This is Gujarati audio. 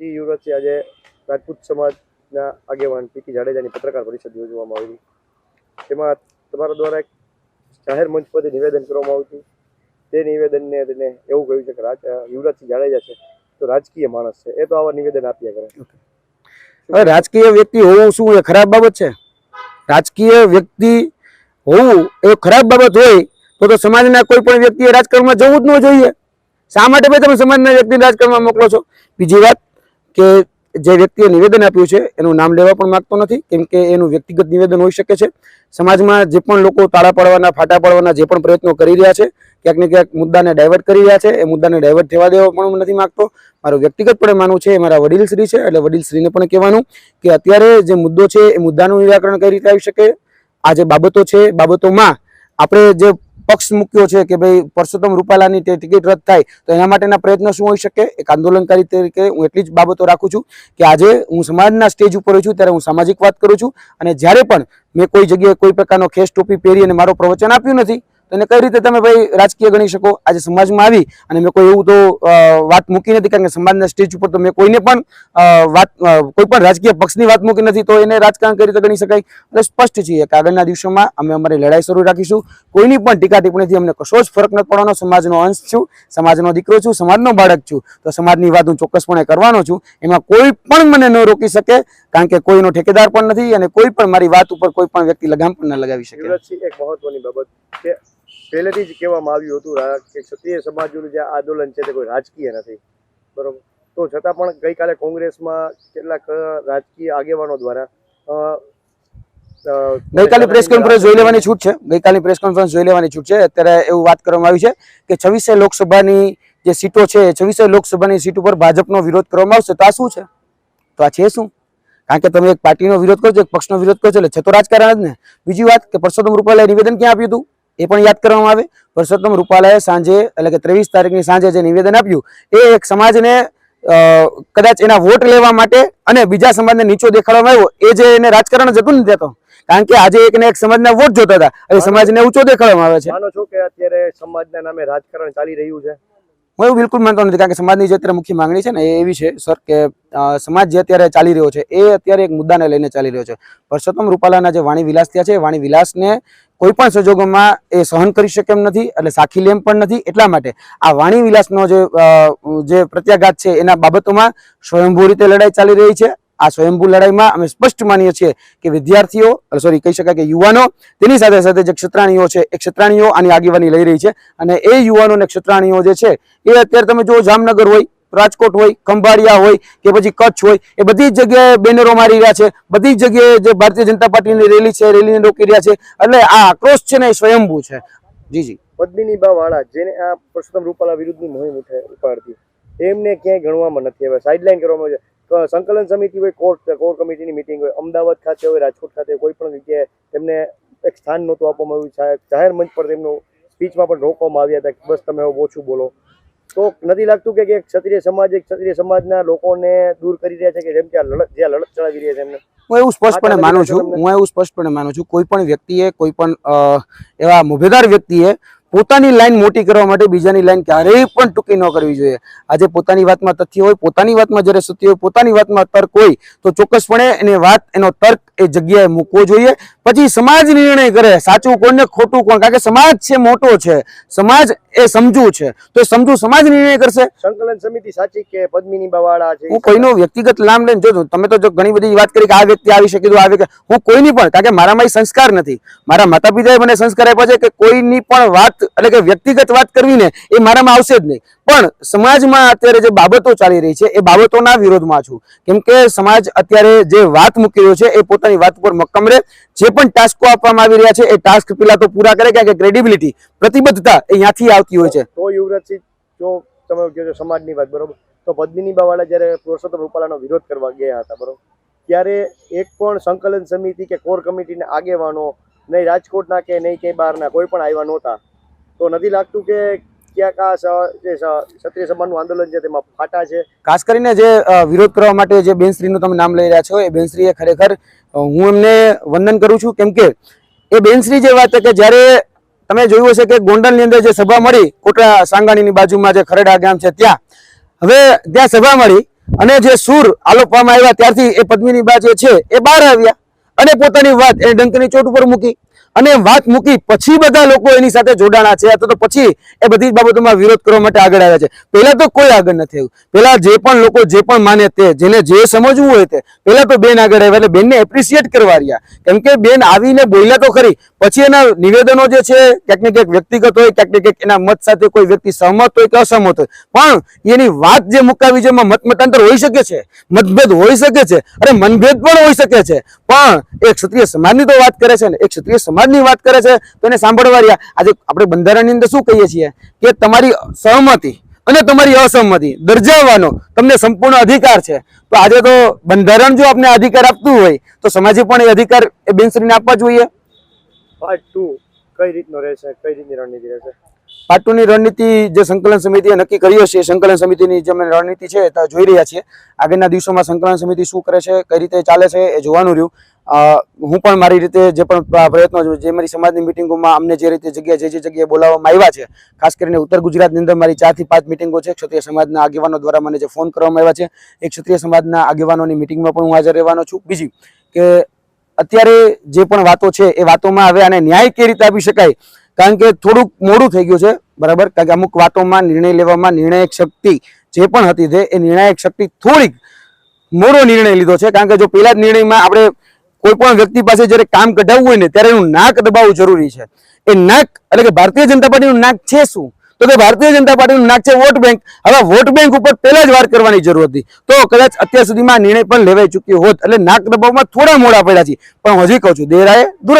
જી યુવરાજસિંહ આજે રાજપૂત સમાજના આગેવાન પીકી જાડેજાની પત્રકાર પરિષદ યોજવામાં આવી. તેમાં તમારા દ્વારા એક જાહેર મંચ પરથી નિવેદન કરવામાં આવ્યું હતું. તે નિવેદનને તેને એવું કહ્યું છે કે રાજ યુવરાજસિંહ જાડેજા છે તો રાજકીય માણસ છે. એ તો આવા નિવેદન આપ્યા કરે. હવે રાજકીય વ્યક્તિ હોવું શું એ ખરાબ બાબત છે? રાજકીય વ્યક્તિ હોવું એ ખરાબ બાબત હોય તો તો સમાજના કોઈ પણ વ્યક્તિએ રાજકારણમાં જવું જ ન જોઈએ. શા માટે ભાઈ તમે સમાજના વ્યક્તિને રાજકારણમાં મોકલો છો? બીજી વાત કે જે વ્યક્તિએ નિવેદન આપ્યું છે, એનું નામ લેવા પણ માંગતો નથી, કેમ કે એનું વ્યક્તિગત નિવેદન હોઈ શકે છે. સમાજમાં જે પણ લોકો તાળા પાડવાના, ફાટા પાડવાના જે પણ પ્રયત્નો કરી રહ્યા છે, ક્યાંક ને ક્યાંક મુદ્દાને ડાયવર્ટ કરી રહ્યા છે, એ મુદ્દાને ડાયવર્ટ થવા દેવા પણ નથી માંગતો. મારું વ્યક્તિગતપણે માનવું છે, એ મારા વડીલશ્રી છે, એટલે વડીલશ્રીને પણ કહેવાનું કે અત્યારે જે મુદ્દો છે, એ મુદ્દાનું નિરાકરણ કઈ રીતે આવી શકે? આ જે બાબતો છે બાબતોમાં આપણે જે પક્ષ મૂક્યો છે કે ભાઈ પરસોત્તમ રૂપાલાની ટિકિટ રદ થાય, તો એના માટેના પ્રયત્નો શું હોઈ શકે? એક આંદોલનકારી તરીકે હું એટલી જ બાબતો રાખું છું કે આજે હું સમાજના સ્ટેજ ઉપર છું, ત્યારે હું સામાજિક વાત કરું છું અને જ્યારે પણ મેં કોઈ જગ્યાએ કોઈ પ્રકારનો ખેસ ટોપી પહેરી અને મારો પ્રવચન આપ્યું નથી એને કઈ રીતે તમે ભાઈ રાજકીય ગણી શકો? આજે સમાજમાં આવી અને મેં કોઈ એવું તો વાત મૂકી નથી, કારણ કે સમાજના સ્ટેજ ઉપર તો મેં કોઈને પણ વાત કોઈ પણ રાજકીય પક્ષની વાત મૂકી નથી, તો એને રાજકારણ કઈ રીતે ગણી શકાય? એટલે સ્પષ્ટ છીએ કે આગળના દિવસોમાં અમે અમારી લડાઈ શરૂ રાખીશું. કોઈની પણ ટીકા ટિપ્પણીથી અમને કશો જ ફરક નથી પડવાનો. સમાજનો અંશ છું, સમાજનો દીકરો છું, સમાજનો બાળક છું. તો સમાજની વાત હું ચોક્કસપણે કરવાનો છું. એમાં કોઈ પણ મને ન રોકી શકે, કારણ કે કોઈનો ઠેકેદાર પણ નથી અને કોઈ પણ મારી વાત ઉપર કોઈ પણ વ્યક્તિ લગામ પણ ન લગાવી શકે. એક મહત્વની બાબત કે પહેલેથી જ કહેવામાં આવ્યું હતું કે ક્ષત્રિય સમાજનું જે આંદોલન છે તે કોઈ રાજકીય નથી. બરાબર? તો છતાં પણ ગઈકાલે કોંગ્રેસમાં કેટલાક રાજકીય આગેવાનો દ્વારા ગઈકાલની પ્રેસ કોન્ફરન્સ જોઈ લેવાની છૂટ છે. ગઈકાલની પ્રેસ કોન્ફરન્સ જોઈ લેવાની છૂટ છે. અત્યારે એવું વાત કરવામાં આવી છે કે છવ્વીસે લોકસભાની જે સીટો છે છવ્વીસે લોકસભાની સીટ ઉપર ભાજપનો વિરોધ કરવામાં આવશે. તો આ શું છે? તો આ છે શું? કારણ કે તમે એક પાર્ટીનો વિરોધ કરો છો એક પક્ષનો વિરોધ કરો છો એટલે છે તો રાજકારણ જ ને. બીજી વાત કે પરસોત્તમ રૂપાલાએ નિવેદન ક્યાં આપ્યું હતું? એ પણ યાદ કરવામાં આવે. પરસોત્તમ રૂપાલાએ સાંજે એટલે કે ત્રેવીસ તારીખની સાંજે જે નિવેદન આપ્યું એ એક સમાજને કદાચ એના વોટ લેવા માટે અને બીજા સમાજને નીચો દેખાડવામાં આવ્યો. એ જે એને રાજકારણ જ હતું ને દેતો કારણ કે આજે એક ને એક સમાજના વોટ જોતા હતા. એ સમાજને ઊંચો દેખાડવામાં આવે છે. માનો છો કે અત્યારે સમાજના નામે રાજકારણ ચાલી રહ્યું છે? હું એવું બિલકુલ માનતો નથી, કારણ કે સમાજની જે અત્યારે મુખ્ય માંગણી છે ને એ એવી છે, સર, કે સમાજ જે અત્યારે ચાલી રહ્યો છે, એ અત્યારે એક મુદ્દાને લઈને ચાલી રહ્યો છે. પરસોત્તમ રૂપાલાના જે વાણી વિલાસ થયા છે, વાણી વિલાસને કોઈ પણ સંજોગોમાં એ સહન કરી શકે એમ નથી, એટલે સાખી લેમ પણ નથી, એટલા માટે આ વાણી વિલાસનો જે જે પ્રત્યાઘાત છે, એના બાબતોમાં સ્વયંભૂ રીતે લડાઈ ચાલી રહી છે. આ સ્વયંભૂ લડાઈમાં અમે સ્પષ્ટ માનીએ છીએ કે વિદ્યાર્થીઓ સોરી કહી શકાય કે યુવાનો, તેની સાથે સાથે જે ક્ષત્રાણીઓ છે, એ ક્ષત્રાણીઓ આની આગેવાની લઈ રહી છે. અને એ યુવાનો અને ક્ષત્રાણીઓ જે છે, એ અત્યારે તમે જો જામનગર હોય, રાજકોટ હોય, ખંભાળિયા હોય, કે પછી કચ્છ હોય, એ બધી જ જગ્યાએ બેનરો મારી રહ્યા છે. બધી જ જગ્યાએ જે ભારતીય જનતા પાર્ટીની રેલી છે, રેલીને રોકી રહ્યા છે. એટલે આ આક્રોશ છે ને એ સ્વયંભૂ છે. જી જી. પદ્મિની બા વાળા જેને આ પુરુષોત્તમ રૂપાલા વિરુદ્ધની મોહિમ ઉપાડતી, એમને ક્યાંય ગણવામાં નથી હવે સાઇડલાઇન કરવામાં આવે છે સંકલન સમિતિ હોય કોર કોર કમિટીની મિટિંગ હોય અમદાવાદ ખાતે હોય રાજકોટ ખાતે કોઈ પણ જગ્યાએ તેમને એક સ્થાન નહોતું આપવામાં આવ્યું. જાહેર- જાહેર મંચ પર તેમનું સ્પીચમાં પણ રોકવામાં આવ્યા હતા કે બસ તમે ઓછું બોલો. તો નથી લાગતું કે ક્ષત્રિય સમાજ એક ક્ષત્રિય સમાજના લોકોને દૂર કરી રહ્યા છે કે જેમ કે આ લડત જે લડત ચલાવી રહ્યા છે એમને. હું એવું સ્પષ્ટપણે માનું છું હું એવું સ્પષ્ટપણે માનું છું કોઈ પણ વ્યક્તિએ કોઈ પણ એવા મુભેદાર વ્યક્તિએ પોતાની લાઈન મોટી કરવા માટે બીજાની લાઈન ક્યારેય પણ ટૂંકી ન કરવી જોઈએ. આજે પોતાની વાતમાં તથ્ય હોય પોતાની વાતમાં જ્યારે સત્ય હોય પોતાની વાતમાં તર્ક હોય તો ચોક્કસપણે એને વાત એનો તર્ક એ જગ્યાએ મૂકવો જોઈએ. પછી સમાજ નિર્ણય કરે સાચું કોણ ને ખોટું કોણ? કારણ કે સમાજ છે મોટો છે. સમાજ એ સમજુ છે. તો એ સમજુ સમાજ નિર્ણય કરશે? સંકલન સમિતિ સાચી કે પદ્મિની બવાળા છે? હું કોઈનો વ્યક્તિગત નામ લઈને જોજો તમે તો જો ઘણી બધી વાત કરી કે આ વ્યક્તિ આવી શકે તો આ વ્યક્તિ હું કોઈની પણ કારણ કે મારામાં સંસ્કાર નથી. મારા માતા પિતાએ મને સંસ્કાર આપ્યા છે કે કોઈની પણ વાત એટલે કે વ્યક્તિગત વાત કરવી ને, એ મારામાં આવશે જ નહીં. પણ સમાજમાં અત્યારે જે બાબતો ચાલી રહી છે, એ બાબતોના વિરોધમાં છું. કેમ કે સમાજ અત્યારે જે વાત મૂકી રહ્યો છે, એ પોતાની વાત ઉપર મક્કમ રહે. જે પણ ટાસ્કો આપવામાં આવી રહ્યા છે, એ ટાસ્ક પેલા તો પૂરા કરે, કારણ કે ક્રેડિબિલિટી પ્રતિબદ્ધતા એ ત્યાંથી આવતી હોય છે. તો યુવરાજસિંહ જો તમે કહો સમાજની વાત, બરોબર. તો પદ્મિની બાવાળા જ્યારે પુરુષોત્તમ રૂપાલાનો વિરોધ કરવા ગયા હતા, બરોબર. ત્યારે એક પણ સંકલન સમિતિ કે કોર કમિટીના આગેવાનો, નહીં રાજકોટના કે નહીં કે બહારના, કોઈ પણ આવ્યા નહોતા. તો નથી લાગતું કે ક્યાંક આ જે ક્ષત્રિય સમાજનું આંદોલન છે તેમાં ફાટા છે. ખાસ કરીને જે વિરોધ કરવા માટે જે બેનશ્રીનું તમે નામ લઈ રહ્યા છો, એ બેનશ્રીએ ખરેખર હું એમને વંદન કરું છું. કેમ કે એ બેનશ્રી જે વાત છે કે જ્યારે તમે જોયું હશે કે ગોંડલની અંદર જે સભા મળી, કોટડા સાંગાણીની બાજુમાં જે ખરેડા ગામ છે ત્યાં, હવે ત્યાં સભા મળી અને જે સૂર આલોપવામાં આવ્યા ત્યારથી એ પદ્મિની બા જે છે એ બહાર આવ્યા અને પોતાની વાત એ ડંકની ચોટ ઉપર મૂકી. અને વાત મૂકી પછી બધા લોકો એની સાથે જોડાણા છે. અથવા તો પછી એ બધી જ બાબતોમાં વિરોધ કરવા માટે આગળ આવ્યા છે. પહેલા તો કોઈ આગળ નથી આવ્યું. પહેલા જે પણ લોકો જે પણ માને તે, જેને જે સમજવું હોય તે, પહેલા તો બેન આગળ આવ્યા. એટલે બેનને એપ્રિશિએટ કરવા રહ્યા. કેમ કે બેન આવીને બોલ્યા તો ખરી. પછી એના નિવેદનો જે છે, ક્યાંક ને ક્યાંક વ્યક્તિગત હોય, ક્યાંક ને ક્યાંક એના મત સાથે કોઈ વ્યક્તિ સહમત હોય કે અસહમત હોય. પણ એની વાત જે મુકાવી છે એમાં મત મતાંતર હોઈ શકે છે, મતભેદ હોઈ શકે છે અરે મનભેદ પણ હોઈ શકે છે. પણ એક ક્ષત્રિય સમાજની તો વાત કરે છે ને, એક ક્ષત્રિય સમાજની વાત કરે છે તો એને સાંભળવા રહ્યા. આજે આપણે બંધારણની અંદર શું કહીએ છીએ? કે તમારી સહમતિ અને તમારી અસહમતિ દર્જાવવાનો તમને સંપૂર્ણ અધિકાર છે. તો આજે તો બંધારણ જો આપને અધિકાર આપતું હોય તો સમાજે પણ એ અધિકાર એ બેનશ્રીને આપવા જોઈએ. પાર્ટ ટુ કઈ રીતનો રહેશે? કઈ રીતની રણનીતિ રહેશે? પાટુની રણનીતિ જે સંકલન સમિતિએ નક્કી કરી હશે સંકલન સમિતિની જે અમે રણનીતિ છે તે જોઈ રહ્યા છીએ. આગળના દિવસોમાં સંકલન સમિતિ શું કરે છે કઈ રીતે ચાલે છે એ જોવાનું રહ્યું. હું પણ મારી રીતે જે પણ પ્રયત્નો પ્રયત્નો જે મારી સમાજની મિટિંગોમાં અમને જે રીતે જગ્યાએ જે જે જગ્યાએ બોલાવવામાં આવ્યા છે, ખાસ કરીને ઉત્તર ગુજરાતની અંદર મારી ચારથી પાંચ મિટિંગો છે. ક્ષત્રિય સમાજના આગેવાનો દ્વારા મને જે ફોન કરવામાં આવ્યા છે એ ક્ષત્રિય સમાજના આગેવાનોની મિટિંગમાં પણ હું હાજર રહેવાનો છું. બીજી કે અત્યારે જે પણ વાતો છે એ વાતોમાં હવે આને ન્યાય કઈ રીતે આપી શકાય? કારણ કે થોડુંક મોડું થઈ ગયું છે, બરાબર? કારણ કે અમુક વાતોમાં નિર્ણય લેવામાં નિર્ણાયક શક્તિ જે પણ હતી તે, એ નિર્ણાયક શક્તિ થોડીક મોડો નિર્ણય લીધો છે. કારણ કે જો પહેલા જ નિર્ણયમાં આપણે કોઈ પણ વ્યક્તિ પાસે જ્યારે કામ કઢાવવું હોય ને, ત્યારે એનું નાક દબાવવું જરૂરી છે. એ નાક, એટલે કે ભારતીય જનતા પાર્ટીનું નાક છે શું? તો કે ભારતીય જનતા પાર્ટીનું નાક છે વોટ બેંક. હવે વોટ બેંક ઉપર પહેલા જ વાર કરવાની જરૂર હતી. તો કદાચ અત્યાર સુધીમાં નિર્ણય પણ લેવાઈ ચૂક્યો હોત. એટલે નાક દબાવમાં થોડા મોડા પડ્યા છે. પણ હજી કહું છું, દેરાએ દૂર